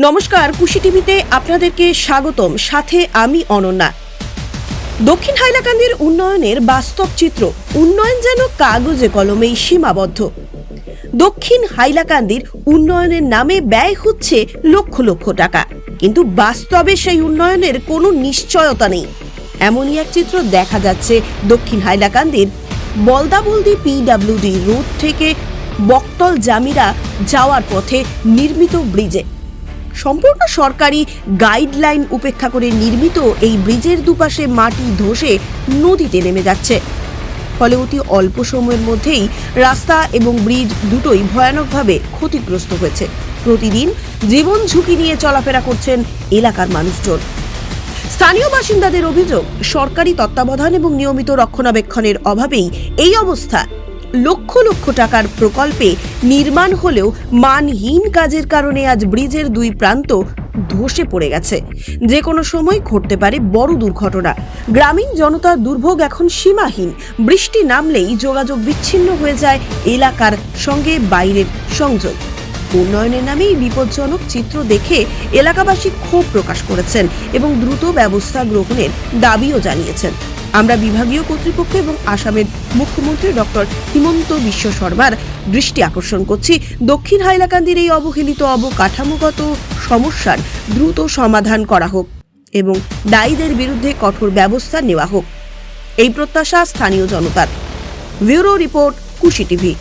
নমস্কার, কুশি টিভিতে আপনাদেরকে স্বাগতম। সাথে আমি অনন্যা। দক্ষিণ হাইলাকান্দির উন্নয়নের বাস্তব চিত্র, উন্নয়ন যেন কাগজে কলমেই সীমাবদ্ধ। দক্ষিণ হাইলাকান্দির উন্নয়নের নামে ব্যয় হচ্ছে লক্ষ লক্ষ টাকা। কিন্তু বাস্তবে সেই উন্নয়নের কোনো নিশ্চয়তা নেই। এমনই এক চিত্র দেখা যাচ্ছে দক্ষিণ হাইলাকান্দির বলদাবলদি পিডাব্লিউডি রোড থেকে বক্তল জামিরা যাওয়ার পথে নির্মিত ব্রিজে। সম্পূর্ণ সরকারি গাইডলাইন উপেক্ষা করে নির্মিত এই ব্রিজের দুপাশে মাটি ধসে নদীতে নেমে যাচ্ছে। ফলে অতি অল্প সময়ের মধ্যেই রাস্তা এবং ব্রিজ দুটোই ভয়ানকভাবে ক্ষতিগ্রস্ত হয়েছে। প্রতিদিন জীবন ঝুঁকি নিয়ে চলাফেরা করছেন এলাকার মানুষজন। স্থানীয় বাসিন্দাদের অভিযোগ, সরকারি তত্ত্বাবধান এবং নিয়মিত রক্ষণাবেক্ষণের অভাবেই এই অবস্থা লক্ষ লক্ষ টাকার প্রকল্পে নির্মাণ হলেও মানহীন কাজের কারণে আজ ব্রিজের দুই প্রান্ত ধসে পড়ে গেছে। যে কোনো সময় ঘটতে পারে বড় দুর্ঘটনা। গ্রামীণ জনতার দুর্ভোগ এখন সীমাহীন। বৃষ্টি নামলেই যোগাযোগ বিচ্ছিন্ন হয়ে যায় এলাকার সঙ্গে বাইরের সংযোগ। উন্নয়নের নামে এই বিপজ্জনক চিত্র দেখে এলাকাবাসী ক্ষোভ প্রকাশ করেছেন এবং দ্রুত ব্যবস্থা গ্রহণের দাবিও জানিয়েছেন। আমরা বিভাগীয় কর্তৃপক্ষ এবং আসামের মুখ্যমন্ত্রী ডক্টর হিমন্ত বিশ্ব শর্মার দৃষ্টি আকর্ষণ করছি। দক্ষিণ হাইলাকান্দির এই অবহেলিত অবকাঠামোগত সমস্যার দ্রুত সমাধান করা হোক এবং দায়ীদের বিরুদ্ধে কঠোর ব্যবস্থা নেওয়া হোক। এই প্রত্যাশা স্থানীয় জনতার। Bureau report Khushi TV.